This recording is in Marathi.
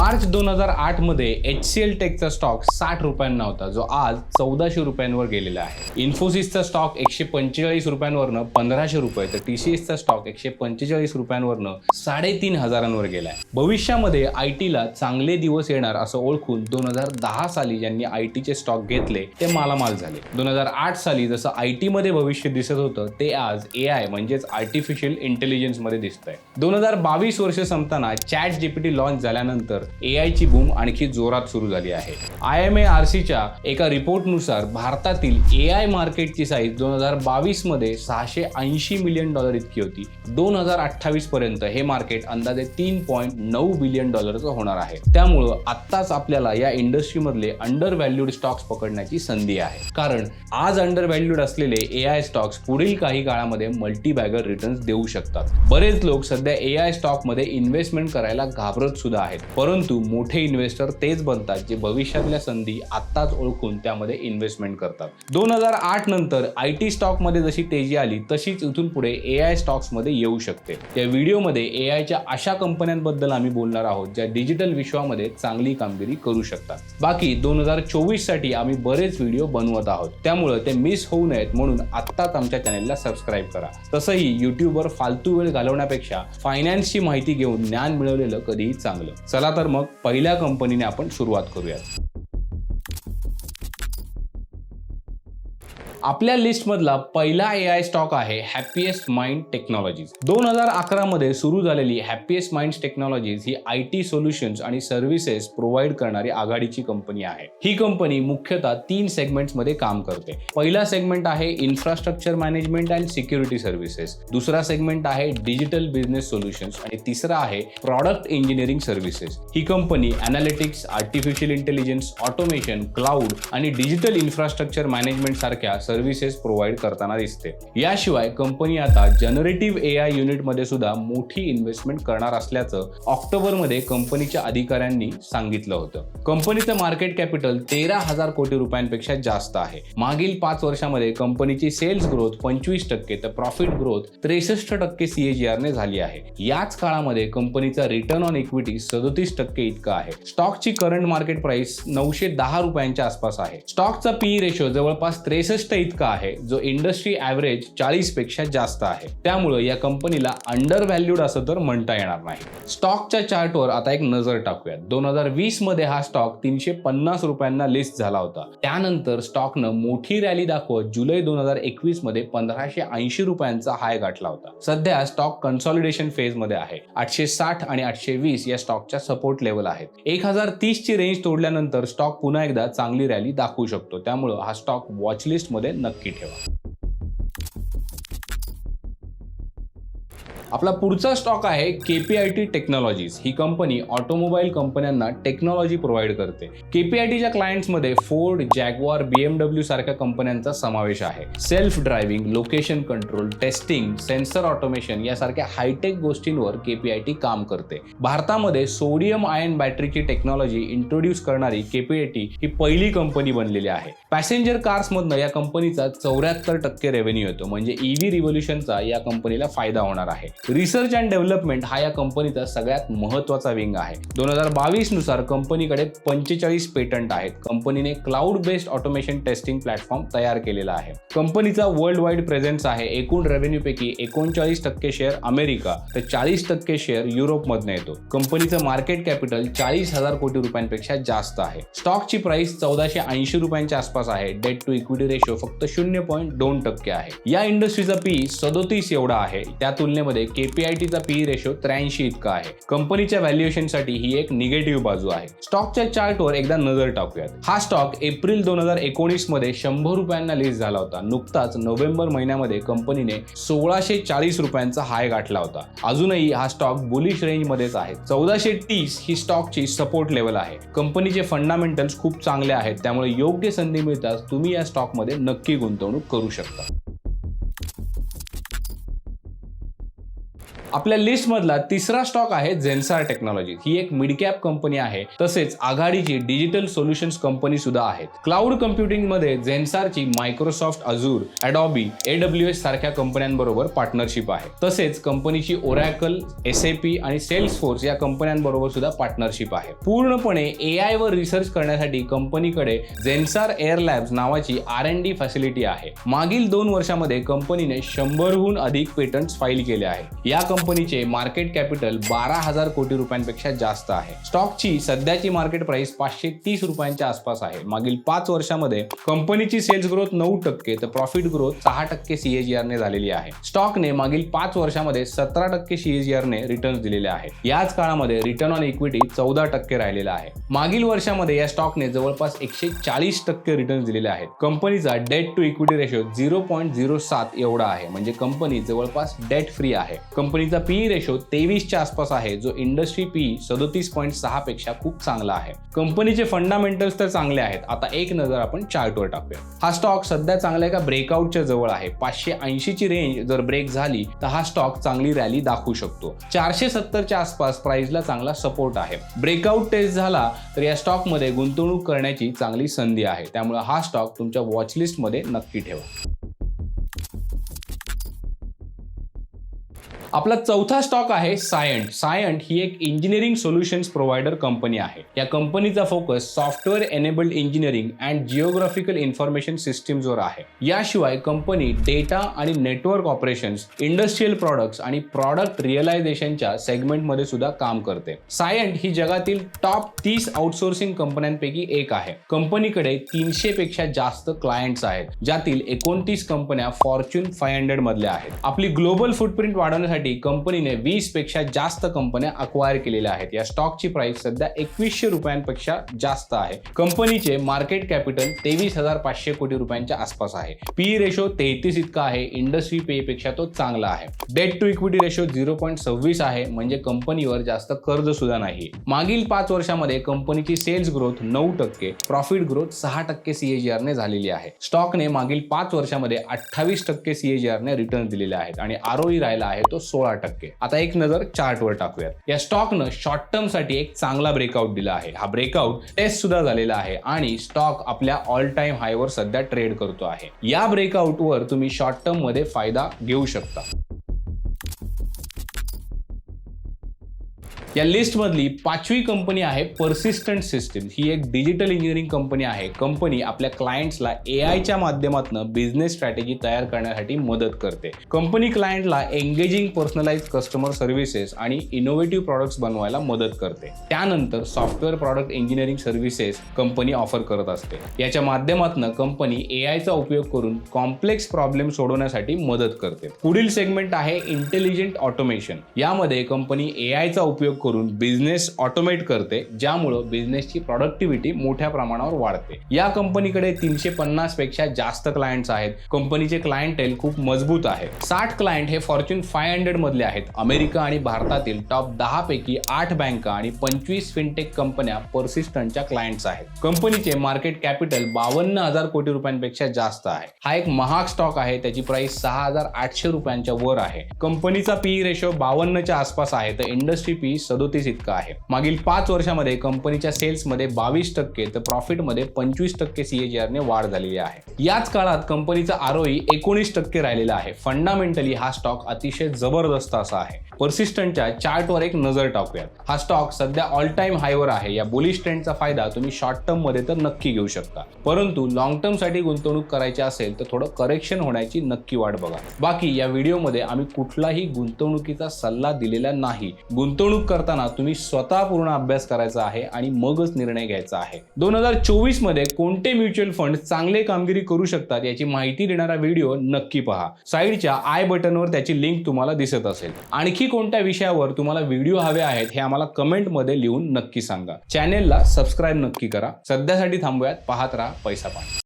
मार्च दोन हजार आठमध्ये एच सी एल टेकचा स्टॉक साठ रुपयांना होता जो आज चौदाशे रुपयांवर गेलेला आहे. इन्फोसिसचा स्टॉक एकशे पंचेचाळीस रुपयांवरनं पंधराशे रुपये तर टी सीएसचा स्टॉक एकशे पंचेचाळीस रुपयांवरनं साडेतीन हजारांवर गेलाय. भविष्यामध्ये आय टीला चांगले दिवस येणार असं ओळखून दोन हजार दहा साली ज्यांनी आय टीचे स्टॉक घेतले ते मालामाल झाले. दोन हजार आठ साली जसं आय टीमध्ये भविष्य दिसत होतं ते आज ए आय म्हणजेच आर्टिफिशियल इंटेलिजन्समध्ये दिसतंय. दोन हजार बावीस वर्ष संपताना चॅट जीपीटी लॉन्च झाल्यानंतर ए आयची बूम आणखी जोरात सुरू झाली आहे. आय एम ए आर सीच्या एका रिपोर्टनुसार भारतातील ए आय मार्केटची साईज दोन हजार बावीसमध्ये सहाशे ऐंशी मिलियन डॉलर इतकी होती. दोन हजार अठ्ठावीस पर्यंत हे मार्केट अंदाजे तीन पॉईंट नऊ बिलियन डॉलरचं होणार आहे. त्यामुळं आत्ताच आपल्याला या इंडस्ट्रीमधले अंडर व्हॅल्यूड स्टॉक्स पकडण्याची संधी आहे. कारण आज अंडर व्हॅल्यूड असलेले ए आय स्टॉक्स पुढील काही काळामध्ये मल्टीबॅगर रिटर्न्स देऊ शकतात. बरेच लोक सध्या ए आय स्टॉकमध्ये इन्व्हेस्टमेंट करायला घाबरत सुद्धा आहेत. परंतु मोठे इन्व्हेस्टर तेच बनतात जे भविष्यातल्या संधी आत्ताच ओळखून त्यामध्ये इन्व्हेस्टमेंट करतात. दोन हजार आठ नंतर आय टी स्टॉकमध्ये जशी तेजी आली तशीच इथून पुढे ए आय स्टॉक्समध्ये येऊ शकते. या व्हिडिओमध्ये ए आयच्या अशा कंपन्यांबद्दल आम्ही बोलणार आहोत ज्या डिजिटल विश्वामध्ये चांगली कामगिरी करू शकतात. बाकी दोन हजार चोवीससाठी आम्ही बरेच व्हिडिओ बनवत आहोत. त्यामुळे ते मिस होऊ नयेत म्हणून आत्ताच आमच्या चॅनेलला सबस्क्राईब करा. तसंही युट्यूबवर फालतू वेळ घालवण्यापेक्षा फायनान्सची माहिती घेऊन ज्ञान मिळवलेलं कधीही चांगलं. चला तर मग पहिल्या कंपनीने आपण सुरुवात करूयात. आपल्या लिस्टमधला पहिला ए आय स्टॉक आहे हॅपीएस्ट माइंड टेक्नॉलॉजीज दोन हजार अकरा मध्ये सुरू झालेली हॅपीएस्ट माइंड टेक्नॉलॉजीज ही आय टी सोल्युशन्स आणि सर्व्हिसेस प्रोव्हाइड करणारी आघाडीची कंपनी आहे. ही कंपनी मुख्यतः तीन सेगमेंट्समध्ये काम करते. पहिला सेगमेंट आहे infrastructure management and security services दुसरा सेगमेंट आहे डिजिटल बिझनेस सोल्युशन्स आणि तिसरा आहे प्रॉडक्ट इंजिनिअरिंग सर्व्हिसेस ही company analytics artificial intelligence automation cloud आणि डिजिटल इन्फ्रास्ट्रक्चर मॅनेजमेंट सारख्या सर्व्हिसेस प्रोव्हाइड करताना दिसते. याशिवाय कंपनी आता जनरेटिव्ह ए आय युनिटमध्ये सुद्धा मोठी इन्व्हेस्टमेंट करणार असल्याचं ऑक्टोबरमध्ये कंपनीच्या अधिकाऱ्यांनी सांगितलं होतं. कंपनीचं मार्केट कॅपिटल तेरा हजार कोटी रुपयांपेक्षा जास्त आहे. मागील पाच वर्षामध्ये कंपनीची सेल्स ग्रोथ पंचवीस टक्के तर प्रॉफिट ग्रोथ त्रेसष्ट टक्के सीएजीआरने झाली आहे. याच काळामध्ये कंपनीचा रिटर्न ऑन इक्विटी सदोतीस टक्के इतका आहे. स्टॉकची करंट मार्केट प्राइस नऊशे दहा रुपयांच्या आसपास आहे. स्टॉकचा पी रेशो जवळपास त्रेसष्ट इतका आहे जो इंडस्ट्री ॲव्हरेज चाळीसपेक्षा जास्त आहे. त्यामुळे या कंपनीला अंडर व्हॅल्यूड असं तर म्हणता येणार नाही. स्टॉकच्या चार्टवर आता एक नजर टाकूयात. दोन हजार वीसमध्ये हा स्टॉक तीनशे पन्नास रुपयांना लिस्ट झाला होता. त्यानंतर स्टॉकनं मोठी रॅली दाखवत जुलै दोन हजार एकवीसमध्ये पंधराशे ऐंशी रुपयांचा हाय गाठला होता. सध्या स्टॉक कन्सॉलिडेशन फेजमध्ये आहे. आठशे साठ आणि आठशे वीस या स्टॉकच्या सपोर्ट लेवल आहेत. एक हजार तीस ची रेंज तोडल्यानंतर स्टॉक पुन्हा एकदा चांगली रॅली दाखवू शकतो. त्यामुळे हा स्टॉक वॉच लिस्टमध्ये नक्की ठेवा आपला पुढचा स्टॉक आहे केपीआयटी टेक्नॉलॉजीज ही कंपनी ऑटोमोबाईल कंपन्यांना टेक्नॉलॉजी प्रोव्हाइड करते. केपीआयटीच्या क्लायंट्समध्ये फोर्ड जॅगवार बीएमडब्ल्यू सारख्या कंपन्यांचा समावेश आहे. Self driving location control testing sensor automation यासारख्या हायटेक गोष्टींवर केपीआयटी काम करते. भारतामध्ये सोडियम आयन बॅटरीची टेक्नॉलॉजी इंट्रोड्यूस करणारी केपीआयटी ही पहिली कंपनी बनलेली आहे. पॅसेंजर कार्समधनं या कंपनीचा चौऱ्याहत्तर टक्के रेव्हेन्यू येतो. म्हणजे ईव्ही रिव्होल्युशनचा या कंपनीला फायदा होणार आहे. रिसर्च अँड डेव्हलपमेंट हा या कंपनीचा सगळ्यात महत्त्वाचा विंग आहे. दोन हजार बावीसनुसार कंपनीकडे पंचेचाळीस पेटंट आहेत. कंपनीने cloud based automation testing platform तयार केलेला आहे. कंपनीचा वर्ल्ड वाईड प्रेझेन्स आहे. एकूण रेव्हेन्यू पैकी एकोणचाळीस टक्के शेअर अमेरिका तर चाळीस टक्के शेअर युरोपमधनं येतो. कंपनीचं मार्केट कॅपिटल चाळीस हजार कोटी रुपयांपेक्षा जास्त आहे. स्टॉकची प्राइस चौदाशे ऐंशी रुपयांच्या आसपास आहे. डेट टू इक्विटी रेशो फक्त शून्य पॉईंट दोन टक्के आहे. या इंडस्ट्रीचा पी सदोतीस एवढा आहे. त्या तुलनेमध्ये केपीआयटीचा पी रेशो त्र्याऐंशी इतका आहे. कंपनीच्या व्हॅल्युएशनसाठी ही एक निगेटिव्ह बाजू आहे. स्टॉकच्या चार्टवर एकदा नजर टाकूयात. हा स्टॉक एप्रिल दोन हजार एकोणीसमध्ये शंभर रुपयांना लिस्ट झाला होता. नुकताच नोव्हेंबर महिन्यामध्ये कंपनीने सोळाशे चाळीस रुपयांचा हाय गाठला होता. अजूनही हा स्टॉक बुलिश रेंजमध्येच आहे. चौदाशे तीस ही स्टॉकची सपोर्ट लेवल आहे. कंपनीचे फंडामेंटल्स खूप चांगले आहेत. त्यामुळे योग्य संधी मिळताच तुम्ही या स्टॉकमध्ये नक्की गुंतवणूक करू शकता. आपल्या लिस्ट मधला तिसरा स्टॉक आहे झेन्सार टेक्नॉलॉजी ही एक मिडकॅप कंपनी आहे. तसेच आघाडीची डिजिटल सोल्युशन्स कंपनी सुद्धा आहेत क्लाउड कम्प्युटिंगमध्ये झेन्सारची Microsoft Azure Adobe AW S सारख्या कंपन्यांबरोबर पार्टनरशिप आहे. तसेच कंपनीची ओरॅकल एस पी आणि सेल्स फोर्स या कंपन्यांबरोबर सुद्धा पार्टनरशिप आहे. पूर्णपणे ए आय वर रिसर्च करण्यासाठी कंपनीकडे झेन्सार एअर लॅब्स नावाची आर एन डी फॅसिलिटी आहे. मागील दोन वर्षामध्ये कंपनीने शंभरहून अधिक पेटंट्स फाईल केले आहे या कंपनीचे मार्केट कॅपिटल बारा हजार कोटी रुपयांपेक्षा जास्त आहे. स्टॉकची सध्याची मार्केट प्राइस पाचशे तीस रुपयांच्या आसपास आहे. मागील पाच वर्षामध्ये कंपनीची सेल्स ग्रोथ नऊ टक्के तर प्रॉफिट ग्रोथ सहा टक्के सीएजीआर ने झालेली आहे. स्टॉकने मागील पाच वर्षामध्ये सतरा टक्के सीएजीआर ने रिटर्न्स दिलेले आहेत. याच काळामध्ये रिटर्न ऑन इक्विटी चौदा टक्के राहिलेला आहे. मागील वर्षामध्ये या स्टॉकने जवळपास एकशे चाळीस टक्के रिटर्न दिलेले आहेत. कंपनीचा debt to equity ratio zero point zero सात एवढा आहे. म्हणजे कंपनी जवळपास डेट फ्री आहे. कंपनी कंपनीचा पी रेशो तेवीसच्या आसपास आहे जो इंडस्ट्री पी सदोतीस पॉईंट सहा पेक्षा खूप चांगला आहे. कंपनीचे फंडामेंटल्स तर चांगले आहेत. आता एक नजर आपण चार्टवर टाकूया. हा स्टॉक सध्या चांगल्या एका ब्रेकआउटच्या जवळ आहे. पाचशे ऐंशीची रेंज जर ब्रेक झाली तर हा स्टॉक चांगली रॅली दाखवू शकतो. चारशे सत्तरच्या आसपास प्राइसला चांगला सपोर्ट आहे. ब्रेकआउट टेस्ट झाला तर या स्टॉकमध्ये गुंतवणूक करण्याची चांगली संधी आहे. त्यामुळे हा स्टॉक तुमच्या वॉचलिस्टमध्ये नक्की ठेवा. आपला चौथा स्टॉक आहे सायंट सायंट ही एक इंजिनिअरिंग सोल्युशन्स प्रोव्हायडर कंपनी आहे. या कंपनीचा focus software enabled engineering and geographical information सिस्टीम्सवर आहे. याशिवाय कंपनी डेटा आणि नेटवर्क ऑपरेशन्स इंडस्ट्रीयल प्रॉडक्ट्स आणि प्रॉडक्ट रिअलायझेशनच्या सेगमेंटमध्ये सुद्धा काम करते. सायंट ही जगातील टॉप तीस आउटसोर्सिंग कंपन्यांपैकी एक आहे. कंपनीकडे तीनशे पेक्षा जास्त क्लायंट्स आहेत. ज्यातील एकोणतीस कंपन्या फॉर्च्यून फाय हंड्रेड मधल्या आहेत. आपली ग्लोबल फुटप्रिंट वाढवण्यासाठी कंपनीने वीसपेक्षा जास्त कंपन्या अक्वायर केलेल्या आहेत. या स्टॉकची प्राइस सध्या एकवीसशे रुपयांपेक्षा जास्त आहे. कंपनीचे मार्केट कॅपिटल तेवीस हजार पाचशे कोटी रुपयांच्या आसपास आहे. पी रेशो तेहतीस इतका आहे. इंडस्ट्री पे पेक्षा तो चांगला आहे. Debt to equity ratio zero point सव्वीस आहे. म्हणजे कंपनीवर जास्त कर्ज सुद्धा नाही. मागील पाच वर्षामध्ये कंपनीची सेल्स ग्रोथ नऊ टक्के प्रॉफिट ग्रोथ सहा टक्के सीएजीआर ने झालेली आहे. स्टॉकने मागील पाच वर्षामध्ये अठ्ठावीस टक्के सीएजीआर ने रिटर्न दिलेले आहेत आणि आरओई राहिला आहे तो सोळा टक्के. आता एक नजर चार्टवर टाकूयात. या स्टॉकनं शॉर्ट टर्मसाठी एक चांगला ब्रेकआउट दिला आहे. हा ब्रेकआउट टेस्ट सुद्धा झालेला आहे आणि स्टॉक आपल्या ऑल टाइम हायवर सध्या ट्रेड करतो आहे. या ब्रेकआउटवर तुम्ही शॉर्ट टर्ममध्ये फायदा घेऊ शकता. या लिस्टमधली पाचवी कंपनी आहे पर्सिस्टंट सिस्टीम ही एक डिजिटल इंजिनिअरिंग कंपनी आहे. कंपनी आपल्या क्लायंट्सला ए आयच्या माध्यमातून बिझनेस स्ट्रॅटेजी तयार करण्यासाठी मदत करते. कंपनी क्लायंटला एंगेजिंग पर्सनलाइज कस्टमर सर्व्हिसेस आणि इनोव्हेटिव्ह प्रॉडक्ट्स बनवायला मदत करते. त्यानंतर software product engineering services company offer करत असते. याच्या माध्यमातून कंपनी ए आयचा उपयोग करून कॉम्प्लेक्स प्रॉब्लेम सोडवण्यासाठी मदत करते. पुढील सेगमेंट आहे इंटेलिजंट ऑटोमेशन यामध्ये कंपनी ए आयचा उपयोग करून बिझनेस ऑटोमेट करते ज्यामुळं बिझनेसची प्रॉडक्टिव्हिटी मोठ्या प्रमाणावर वाढते. या कंपनीकडे तीनशे पन्नासपेक्षा जास्त क्लायंट्स आहेत. कंपनीचे क्लायंटेल खूप मजबूत आहे. साठ क्लायंट हे फॉर्च्यून फाय हंड्रेड मधले आहेत. अमेरिका आणि भारतातील टॉप दहा पैकी आठ बँका आणि पंचवीस फिनटेक कंपन्या पर्सिस्टंटच्या क्लायंट्स आहेत. कंपनीचे मार्केट कॅपिटल बावन्न हजार कोटी रुपयांपेक्षा जास्त आहे. हा एक महाग स्टॉक आहे. त्याची प्राइस सहा हजार आठशे रुपयांच्या वर आहे. कंपनीचा पी रेशो बावन्नच्या आसपास आहे. तर इंडस्ट्री पी सदोतीस इतका आहे. मागील पाच वर्षामध्ये कंपनीच्या सेल्समध्ये बावीस टक्के तर प्रॉफिटमध्ये पंचवीस टक्के सीएजीआरने वाढ झालेली आहे. याच काळात कंपनीचा आरओई एकोणीस टक्के राहिलेला आहे. फंडामेंटली हा स्टॉक अतिशय जबरदस्त असा आहे. पर्सिस्टंटच्या चार्टवर एक नजर टाकूयात. हा स्टॉक सध्या ऑल टाइम हायवर आहे. या बुलिश ट्रेंडचा फायदा तुम्ही शॉर्ट टर्ममध्ये तर नक्की घेऊ शकता. परंतु लॉंग टर्मसाठी गुंतवणूक करायची असेल तर थोडं करेक्शन होण्याची नक्की वाट बघा. बाकी या व्हिडिओमध्ये आम्ही कुठलाही गुंतवणुकीचा सल्ला दिलेला नाही. गुंतवणूक करताना तुम्ही स्वतः पूर्ण अभ्यास करायचा आहे आणि मगच निर्णय घ्यायचा आहे. दोन हजार चोवीसमध्ये कोणते म्युच्युअल फंड चांगले कामगिरी करू शकतात याची माहिती देणारा व्हिडिओ नक्की पहा. साईडच्या आय बटनवर त्याची लिंक तुम्हाला दिसत असेल. आणखी कोणत्या विषयावर तुम्हाला व्हिडिओ हवे आहेत हे आम्हाला कमेंटमध्ये लिहून नक्की सांगा. चॅनेलला सबस्क्राईब नक्की करा. सध्यासाठी थांबूयात. पाहत राहा पैसा पाणी